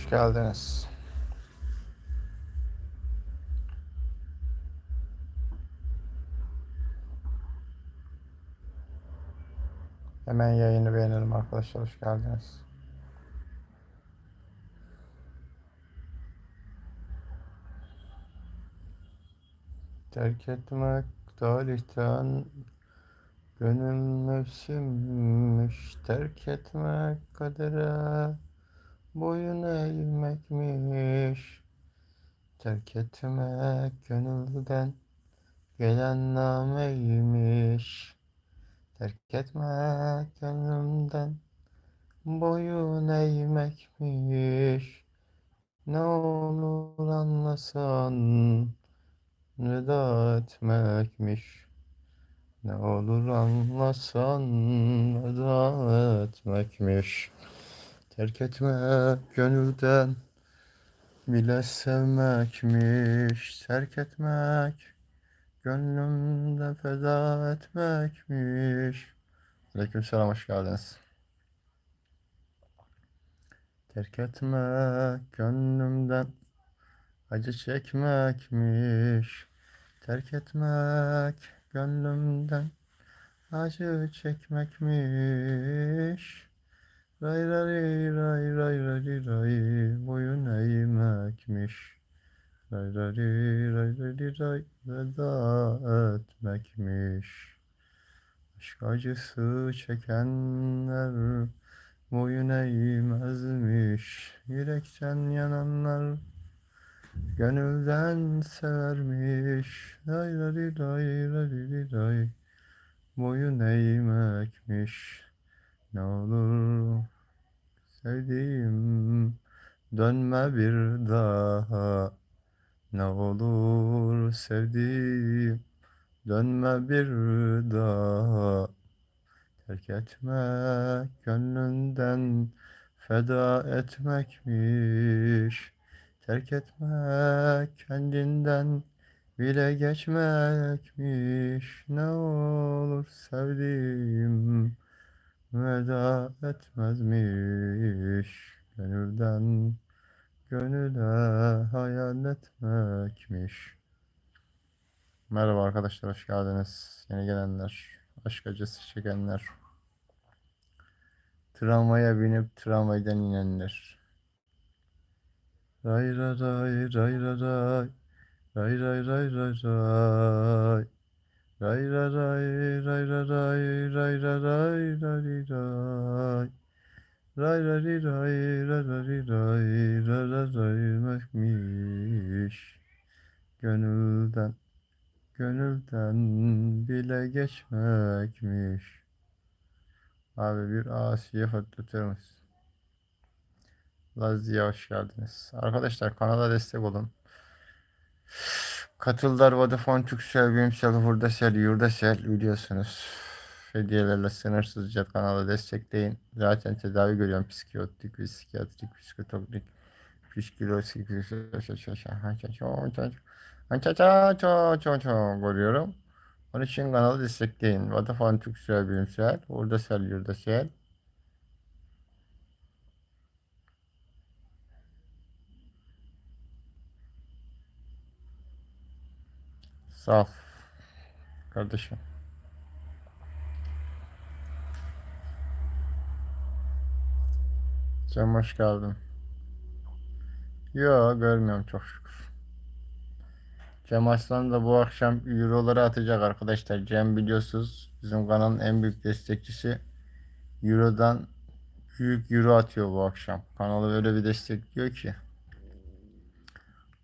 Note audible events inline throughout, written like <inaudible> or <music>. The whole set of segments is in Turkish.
Hoş geldiniz. Hemen yayını beğenelim arkadaşlar. Hoş geldiniz. Terk etmek talihten Gönül mevsimmiş Terk etmek kadere Boyun eğmekmiş. Terk etmek gönülden Gelen nameymiş. Terk etmek gönlümden Boyun eğmekmiş. Ne olur anlasan Veda etmekmiş. Ne olur anlasan Veda etmekmiş Terk etmek gönülden Bile sevmekmiş. Terk etmek Gönlümde feda etmekmiş. Aleykümselam hoş geldiniz. Terk etmek gönlümden Acı çekmekmiş. Terk etmek gönlümden Acı çekmekmiş Ray ray ray ray ray ray Boyun eğmekmiş Ray ray ray ray ray Veda etmekmiş Aşk acısı çekenler Boyun eğmezmiş Yürekten yananlar Gönülden severmiş Ray ray ray ray ray Boyun eğmekmiş Ne olur sevdiğim Dönme bir daha. Ne olur sevdiğim Dönme bir daha. Terk etmek gönlünden Feda etmekmiş. Terk etmek kendinden bile geçmekmiş. Ne olur sevdiğim veda etmezmiş. Gönülden gönüle hayal etmekmiş. Merhaba arkadaşlar hoş geldiniz. Yeni gelenler aşk acısı çekenler. Tramvaya binip tramvaydan inenler. Ray ray ray ray ray ray. Ray ray ray ray ray Ray ray ray ray ray ray ray ray ray ray ray Ray ray ray ray ray ray ray ray raymekmiş Gönülden Gönülden bile geçmekmiş Abi bir Asiye mısın? Lazlı'ya hoş geldiniz. Arkadaşlar kanala destek olun. Katıldar, Vodafone, Turkcell, Bimsel, Hurdasel, Yurdasel biliyorsunuz. Hediyelerle sınırsızca kanala destekleyin. Zaten tedavi görüyorum. Psikiyatrik, psikiyatrik, psikotokrik, psikolojik, görüyorum. Onun için kanalı destekleyin. Vodafone, Turkcell, Bimsel, Hurdasel, Yurdasel. Sağ ol. Kardeşim. Cem hoş geldin. Yo görmüyorum çok şükür. Cem Aslan da bu akşam Euro'ları atacak arkadaşlar. Cem biliyorsunuz bizim kanalın en büyük destekçisi. Euro'dan büyük Euro atıyor bu akşam. Kanalı öyle bir destekliyor ki.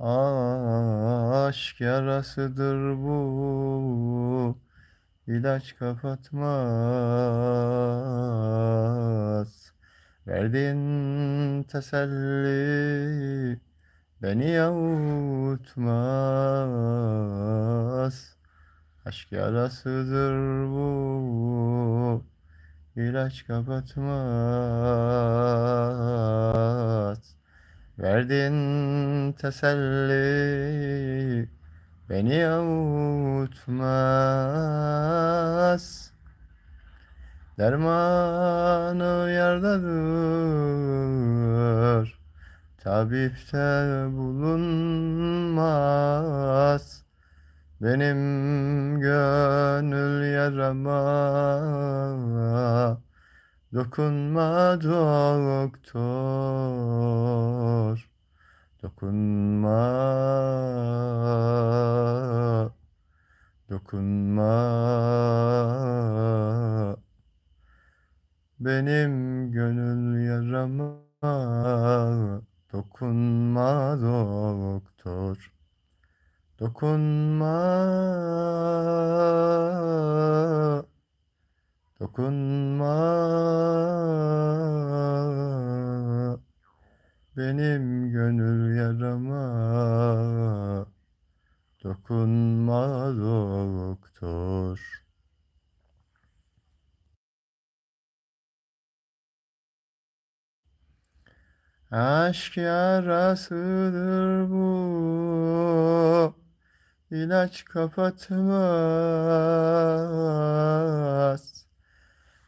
Aşk yarasıdır bu. İlaç kapatmaz. Verdiğin teselli beni yavutmaz. Aşk yarasıdır bu. İlaç kapatmaz Verdiğin teselli beni avutmaz. Dermanı yerdedir Tabipte bulunmaz. Benim gönül yarama dokunma doktor. Dokunma. Dokunma. Benim gönül yarama. Dokunma doktor. Dokunma dokunma. Benim gönül yarama. Dokunma doktor. Aşk yarasıdır bu. İlaç kapatmaz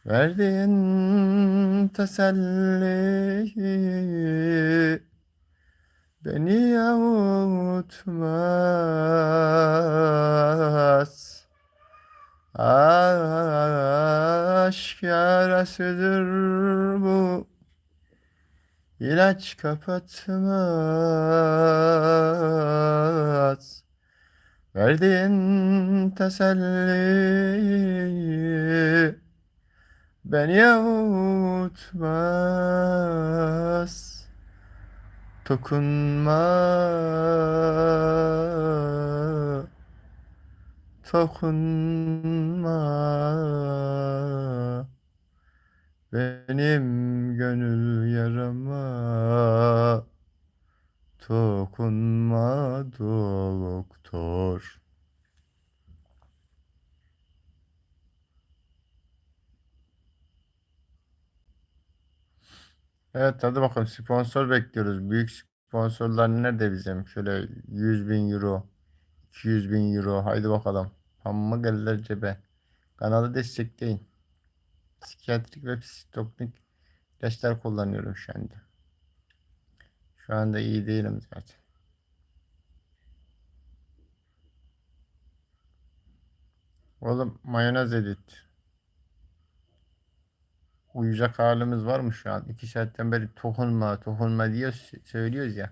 Verdiğin teselli beni avutmaz. Aşk yarasıdır bu. İlaç kapatmaz. Verdiğin teselli Beni avutmaz. Dokunma. Dokunma. Benim gönül yarama. Dokunma doktor. Evet hadi bakalım sponsor bekliyoruz. Büyük sponsorlar nerede bizim? Şöyle 100 bin euro, 200 bin euro. Haydi bakalım. Amma gelirler cebe. Kanalı destekleyin. Psikiyatrik ve psikotropik ilaçlar kullanıyorum şu anda. Şu anda iyi değilim zaten. Oğlum mayonez edit. Uyuyacak halimiz var mı şu an? İki saatten beri dokunma, dokunma diye söylüyoruz ya.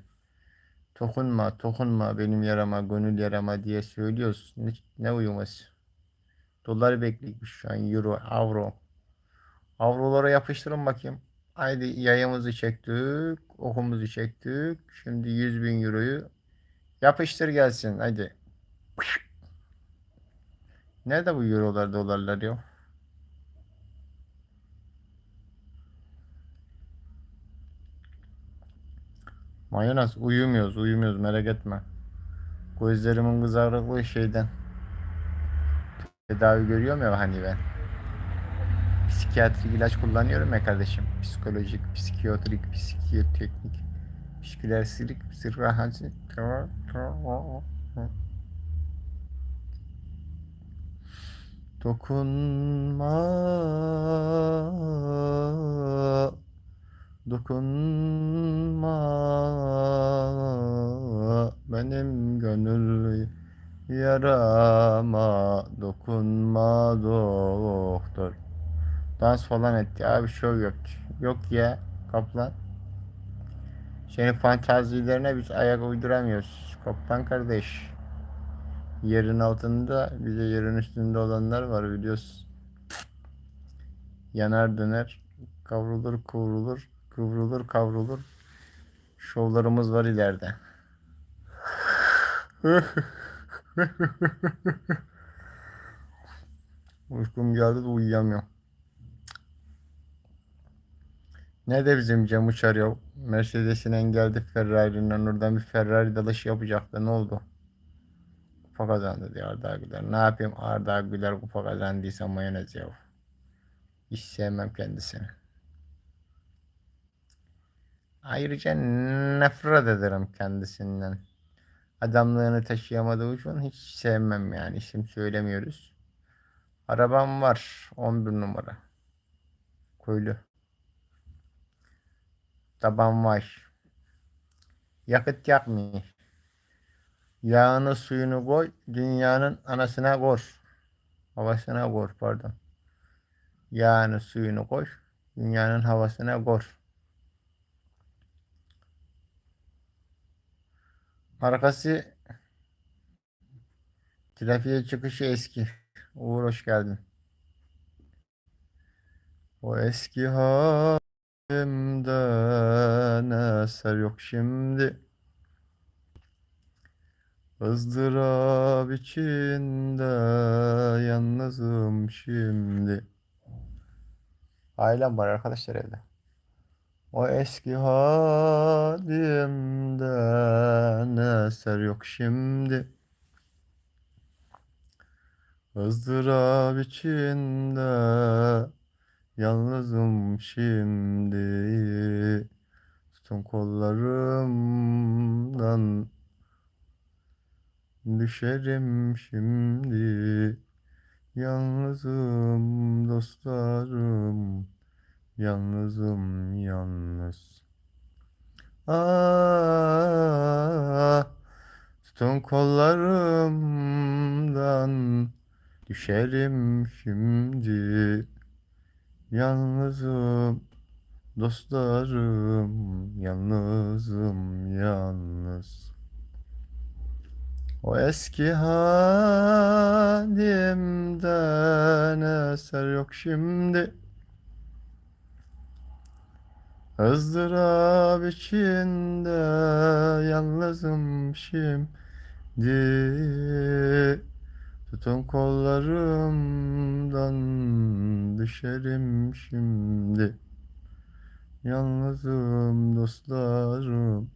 Dokunma, dokunma benim yarama, gönül yarama diye söylüyoruz. Ne, ne uyuması? Dolar bekliyormuş şu an. Euro, avro. Avrolara yapıştırın bakayım. Haydi yayımızı çektik. Okumuzu çektik. Şimdi 100 bin euroyu yapıştır gelsin. Haydi. Nerede bu eurolar dolarlar ya? Mayonez uyumuyoruz uyumuyoruz merak etme. Gözlerimin kızarıklığı şeyden. Tedavi görüyorum ya hani ben. Psikiyatrik ilaç kullanıyorum ya kardeşim. Psikolojik, psikiyatrik, psikiyoteknik, psikiyatristlik, psikiyatristlik. Dokunma Dokunma benim gönül yarama dokunma doktor. Dans falan etti abi şov yok. Yok ya kaplan. Senin fantazilerine biz ayak uyduramıyoruz. Kaplan kardeş. Yerin altında bize yerin üstünde olanlar var biliyorsun. Yanar döner kavrulur kıvrulur kıvrılır kavrulur. Şovlarımız var ileride. <laughs> Uykum geldi de uyuyamıyorum. Ne de bizim Cem Uçar ya. Mercedes'in engeldi Ferrari'nin oradan bir Ferrari dalışı yapacaktı. Ne oldu? Kupa kazandı diyor Arda Güler. Ne yapayım Arda Güler kupa kazandıysa mayonez ya. Hiç sevmem kendisini. Ayrıca nefret ederim kendisinden. Adamlığını taşıyamadığı için hiç sevmem yani. İsim söylemiyoruz. Arabam var. 11 numara. Koylu. Taban var. Yakıt yakmıyor. Yağını suyunu koy. Dünyanın anasına kor. Havasına kor pardon. Yağını suyunu koy. Dünyanın havasına kor. Arkası trafiğe çıkışı eski. Uğur hoş geldin. O eski halimden eser yok şimdi. ızdırap içinde yalnızım şimdi. Ailem var arkadaşlar evde. O eski halimden eser yok şimdi. ızdırap içinde yalnızım şimdi. Tutun kollarımdan düşerim şimdi. Yalnızım dostlarım. Yalnızım yalnız. Ah, tutun kollarımdan düşerim şimdi. Yalnızım dostlarım, yalnızım yalnız. O eski halimden eser yok şimdi. Izdırap içinde yalnızım şimdi. Tutun kollarımdan düşerim şimdi. Yalnızım dostlarım,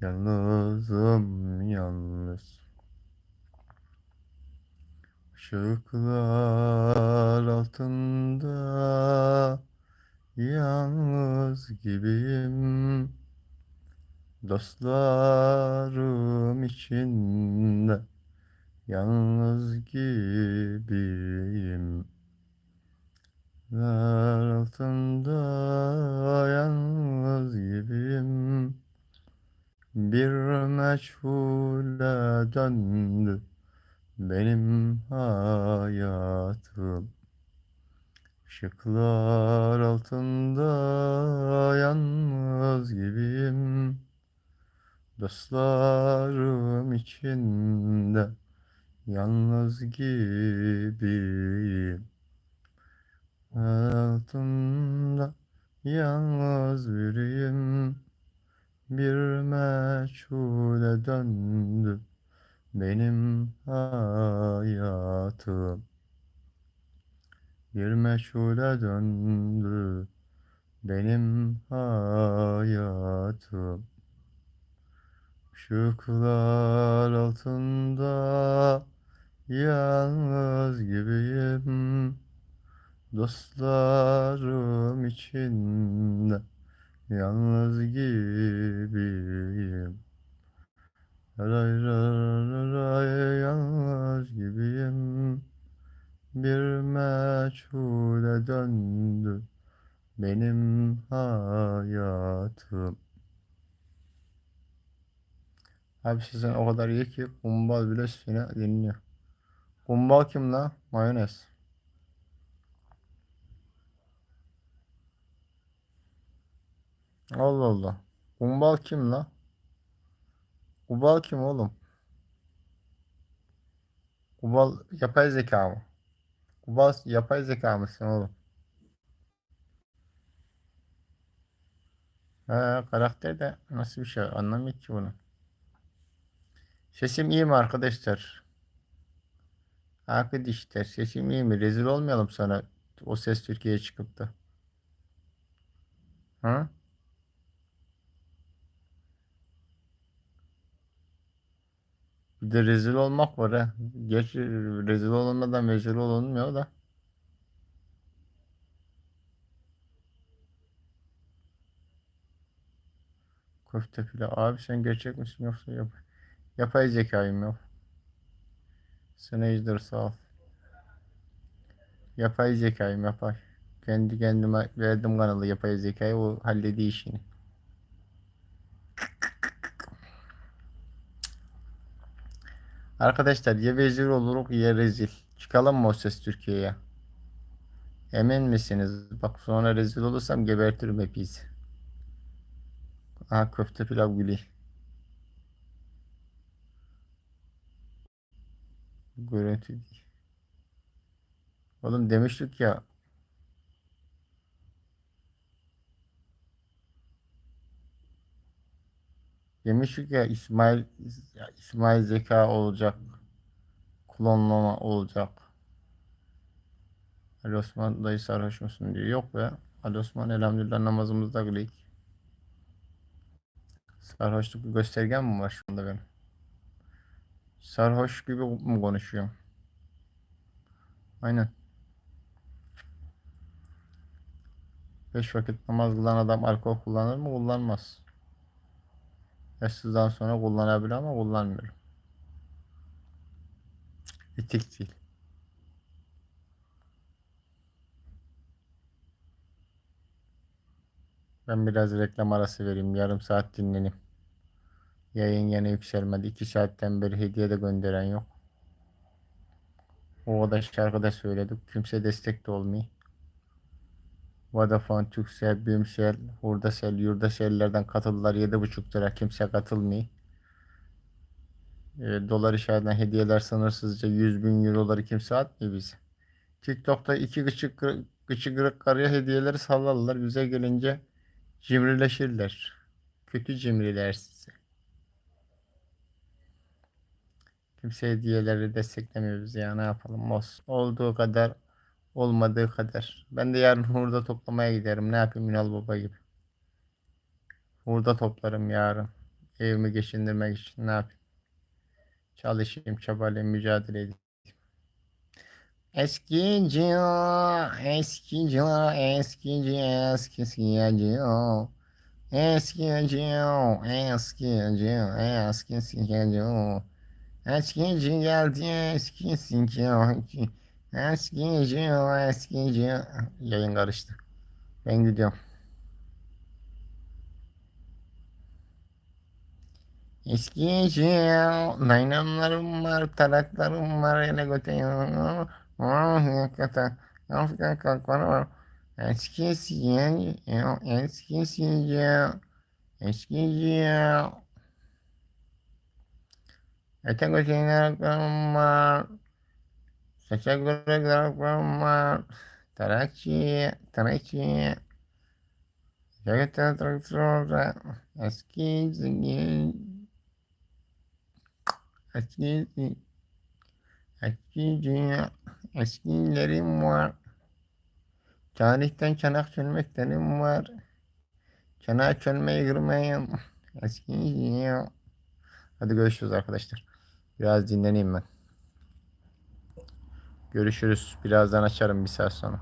yalnızım yalnız. Işıklar altında yalnız gibiyim. Dostlarım içinde yalnız gibiyim. Yer altında yalnız gibiyim. Bir meçhule döndü benim hayatım. Işıklar altında yalnız gibiyim. Dostlarım içinde yalnız gibiyim. Altında yalnız biriyim. Bir meçhule döndü benim hayatım. Bir meçhule döndü benim hayatım. Işıklar altında yalnız gibiyim. Dostlarım içinde yalnız gibiyim. Ray ray ray yalnız gibiyim. Bir meçhule döndü benim hayatım. Abi sizin o kadar iyi ki kumbal bile seni dinliyor. Kumbal kim la? Mayonez. Allah Allah. Kumbal kim la? Kumbal kim oğlum? Kumbal yapay zeka mı? Kumbal yapay zeka mısın oğlum? He, karakter de nasıl bir şey anlamıyor ki bunu. Sesim iyi mi arkadaşlar? Arkadaşlar sesim iyi mi? Rezil olmayalım sana o ses Türkiye'ye çıkıp da. Hı? Bir de rezil olmak var ha. Gerçi rezil olunmadan rezil olunmuyor da. Köfte pilav. Abi sen gerçek misin yoksa yap yapay zekayım yok. Sana ejder sağ ol. Yapay zekayım yapay. Kendi kendime verdim kanalı yapay zekayı o hallediyor işini. Arkadaşlar ya vezir oluruk ya rezil. Çıkalım mı o ses Türkiye'ye? Emin misiniz? Bak sonra rezil olursam gebertirim hepinizi. Aha köfte pilav gülü. Görüntü değil. Oğlum demiştik ya. Demiştik ya İsmail İsmail zeka olacak. Klonlama olacak. Ali Osman dayı sarhoş musun diyor. Yok be. Ali Osman elhamdülillah namazımızda kılayım. Sarhoşluk bir göstergem mi var şu anda benim? Sarhoş gibi mi konuşuyorum? Aynen. Beş vakit namaz kılan adam alkol kullanır mı? Kullanmaz. Yaşsızdan sonra kullanabilir ama kullanmıyor. Etik değil. Ben biraz reklam arası vereyim. Yarım saat dinleneyim. Yayın yine yükselmedi. İki saatten beri hediye de gönderen yok. O kadar şarkı da söyledik. Kimse destek de olmuyor. Vodafone, Turkcell, Bimsel, Hurdacell, Yurdacell'lerden katıldılar. 7,5 lira. Kimse katılmıyor. E, dolar işaretinden hediyeler sınırsızca 100 bin euroları kimse atmıyor bize. TikTok'ta iki gıçık gıçı kırık karıya hediyeleri sallarlar. Bize gelince cimrileşirler. Kötü cimriler size. Kimse hediyeleri desteklemiyor bizi ya ne yapalım olsun. Olduğu kadar olmadığı kadar. Ben de yarın hurda toplamaya giderim. Ne yapayım Ünal Baba gibi. Hurda toplarım yarın. Evimi geçindirmek için ne yapayım. Çalışayım, çabalayayım, mücadele edeyim. Eskici, eskici, eskici, eskici, eskici, eskici, eskici, eskici geldi, eskici, Eski Cihan, Eski Cihan. Yayın karıştı. Ben gidiyorum. Eski Cihan. Naynamlarım var, taraklarım var, ele com Oh, yakata. Afrika kalkları var. Eski Cihan, Eski Cihan, Eu Cihan. que göteyim, taraklarım var. Tarakçı, tarakçı. Yakıta traktörde eskici. Eski, eskici, eskilerim var. Tarihten çanak çölmeklerim var. Çanağı çölmeyi kırmayın. Eskici. Hadi görüşürüz arkadaşlar. Biraz dinleneyim ben. Görüşürüz. Birazdan açarım bir saat sonra.